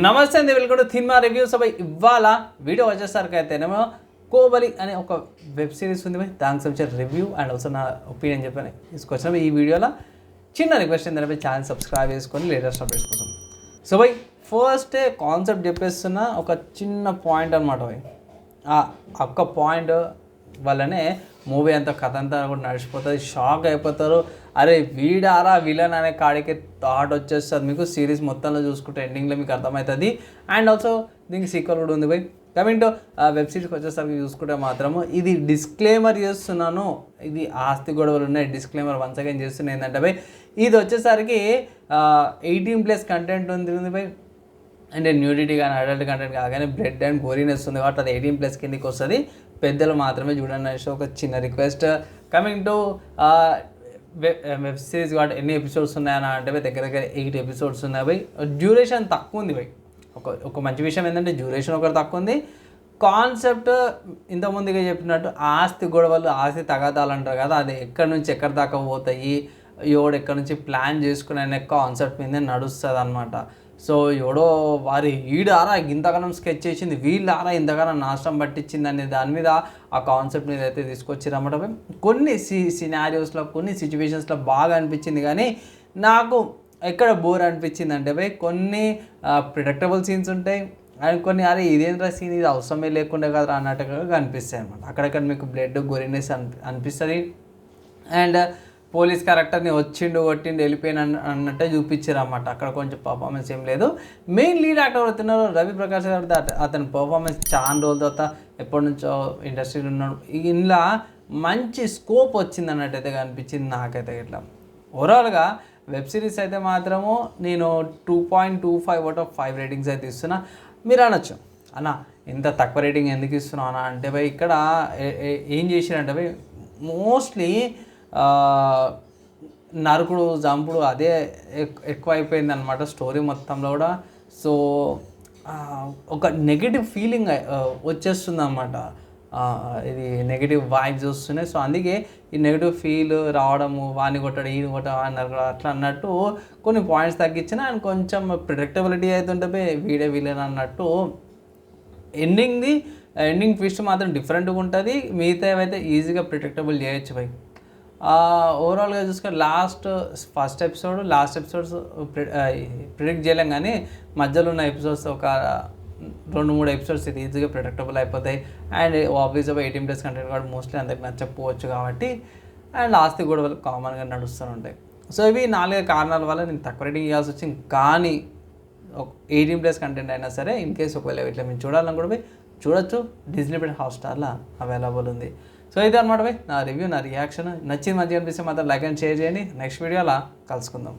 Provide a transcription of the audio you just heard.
నమస్తే అండి welcome to cinema reviews అబ్బాయి ఇవాళ వీడియో వచ్చేసరికి అయితేనేమో కోబలి అనే ఒక వెబ్ సిరీస్ ఉంది. దానికి సంబంధించిన రివ్యూ అండ్ ఆల్సో నా ఒపీనియన్ చెప్పాను తీసుకొచ్చిన ఈ వీడియోలో. చిన్న రిక్వెస్ట్ ఏంటంటే ఛానల్ సబ్స్క్రైబ్ చేసుకొని లేటెస్ట్ అప్డేట్స్ కోసం. సో బై ఫస్ట్ కాన్సెప్ట్ చెప్పేస్తున్న ఒక చిన్న పాయింట్ అనమాట ఆ ఒక్క పాయింట్ వల్లనే మూవీ అంతా కథ అంతా కూడా నడిచిపోతుంది. షాక్ అయిపోతారు. అరే వీడారా విలన్ అనే కాడికి థాట్ వచ్చేస్తుంది. మీకు సిరీస్ మొత్తంలో చూసుకుంటే ఎండింగ్లో మీకు అర్థమవుతుంది. అండ్ ఆల్సో దీనికి సీక్వల్ కూడా ఉంది బై కమింగ్ టు వెబ్ సిరీస్కి వచ్చేసరికి చూసుకుంటే మాత్రము ఇది డిస్క్లైమర్ చేస్తున్నాను. ఇది ఆస్తి గొడవలు ఉన్నాయి. డిస్క్లైమర్ వన్స్ అగైన్ చేస్తున్నాయి ఏంటంటే బై ఇది వచ్చేసరికి ఎయిటీన్ ప్లస్ కంటెంట్ ఉంది బై అంటే న్యూడిటీ కానీ అడల్ట్ కంటెంట్ కాగానే బ్రెడ్ అండ్ గోరీనెస్ ఉంది కాబట్టి అది ఎయిటీన్ ప్లస్ కిందకి వస్తుంది. పెద్దలు మాత్రమే చూడండి అనేసి ఒక చిన్న request coming to web series కాబట్టి ఎన్ని ఎపిసోడ్స్ ఉన్నాయని అంటే దగ్గర దగ్గర ఎయిట్ ఎపిసోడ్స్ ఉన్నాయి బై డ్యూరేషన్ తక్కువ ఉంది బై ఒక ఒక మంచి విషయం ఏంటంటే డ్యూరేషన్ ఒకటి తక్కువ ఉంది. కాన్సెప్ట్ ఇంతకుముందుగా చెప్పినట్టు ఆస్తి గొడవలు ఆస్తి తగాదాలు అంటారు కదా అది ఎక్కడి నుంచి ఎక్కడి దాకా పోతాయి? ఎవడు ఎక్కడి నుంచి ప్లాన్ చేసుకునే అనే కాన్సెప్ట్ మీద నడుస్తుంది అనమాట సో ఎవడో వారి ఈడారా ఇంతగానం స్కెచ్ చేసింది వీళ్ళారా ఇంతగానం నాశనం పట్టించింది అనే దాని మీద ఆ కాన్సెప్ట్ మీద అయితే తీసుకొచ్చారన్నమాట కొన్ని సి సినారియోస్లో కొన్ని సిచ్యువేషన్స్లో బాగా అనిపించింది కానీ నాకు ఎక్కడ బోర్ అనిపించింది అంటే భయ్ కొన్ని ప్రిడక్టబుల్ సీన్స్ ఉంటాయి అండ్ కొన్ని అరే ఇదేంద్ర సీన్ ఇది అవసరమే లేకుండా కదా అన్నట్టుగా కనిపిస్తాయి అనమాట అక్కడక్కడ మీకు బ్లడ్ గొరినెస్ అని అనిపిస్తుంది. అండ్ పోలీస్ క్యారెక్టర్ని వచ్చిండు కొట్టిండు వెళ్ళిపోయిన అన్నట్టే చూపించారు అన్నమాట అక్కడ కొంచెం పర్ఫార్మెన్స్ ఏం లేదు. మెయిన్ లీడ్ యాక్టర్ అవుతున్నారు రవి ప్రకాష్ గారు అతని పర్ఫార్మెన్స్ చాలా రోజుల తర్వాత ఎప్పటి నుంచో ఇండస్ట్రీలో ఉన్నాడు. ఇలా మంచి స్కోప్ వచ్చింది అన్నట్టయితే కనిపించింది నాకైతే ఇట్లా. ఓవరాల్గా వెబ్ సిరీస్ అయితే మాత్రము నేను two point two five out of five ratings అయితే ఇస్తున్నా. మీరు అనొచ్చు. అన్న ఇంత తక్కువ రేటింగ్ ఎందుకు ఇస్తున్నావు అన్న? అంటే భయ్ ఇక్కడ ఏం చేసిరంటే భయ్ మోస్ట్లీ నరకుడు జంపుడు అదే ఎక్- ఎక్కువ అయిపోయింది అనమాట స్టోరీ మొత్తంలో కూడా. సో ఒక నెగిటివ్ ఫీలింగ్ వచ్చేస్తుంది అనమాట ఇది నెగిటివ్ వైబ్స్ వస్తున్నాయి. సో అందుకే ఈ నెగిటివ్ ఫీల్ రావడము వాని కొట్టడం ఈయన కొట్టడం అన్నారు నరకడం అట్లా అన్నట్టు కొన్ని పాయింట్స్ తగ్గించిన అండ్ కొంచెం ప్రిడిక్టబిలిటీ అవుతుంటే వీడే వీలేని అన్నట్టు ఎండింగ్ది ఎండింగ్ ట్విస్ట్ మాత్రం డిఫరెంట్గా ఉంటుంది. మిగతా అయితే ఈజీగా ప్రిడిక్టబుల్ చేయొచ్చు బై. ఓవరాల్గా చూసుకుంటే last first episode last episodes predict చేయలేం కానీ మధ్యలో ఉన్న ఎపిసోడ్స్ ఒక రెండు మూడు ఎపిసోడ్స్ ఇది ఈజీగా ప్రొడక్టబుల్ అయిపోతాయి. అండ్ ఆబ్వియస్గా ఎయిటీన్ ప్లస్ కంటెంట్ కూడా మోస్ట్లీ అందరికి నచ్చకపోవచ్చు కాబట్టి అండ్ ఆస్తి కూడా కామన్గా నడుస్తూ ఉంటాయి. సో ఇవి నాలుగు కారణాల వల్ల నేను తక్కువ రేటింగ్ ఇవ్వాల్సి వచ్చింది. కానీ ఎయిటీన్ ప్లస్ కంటెంట్ అయినా సరే ఇన్ కేస్ ఒకవేళ ఇట్లా మేము చూడాలని కూడా చూడొచ్చు. డిజ్నీ ప్లస్ హాట్స్టార్లో అవైలబుల్ ఉంది. సో ఇది అనమాట భయ్. నా రివ్యూ నా రియాక్షన్ నచ్చింది మంచిగా అనిపిస్తే మాత్రం లైక్ అండ్ షేర్ చేయండి. నెక్స్ట్ వీడియోలో కలుసుకుందాం.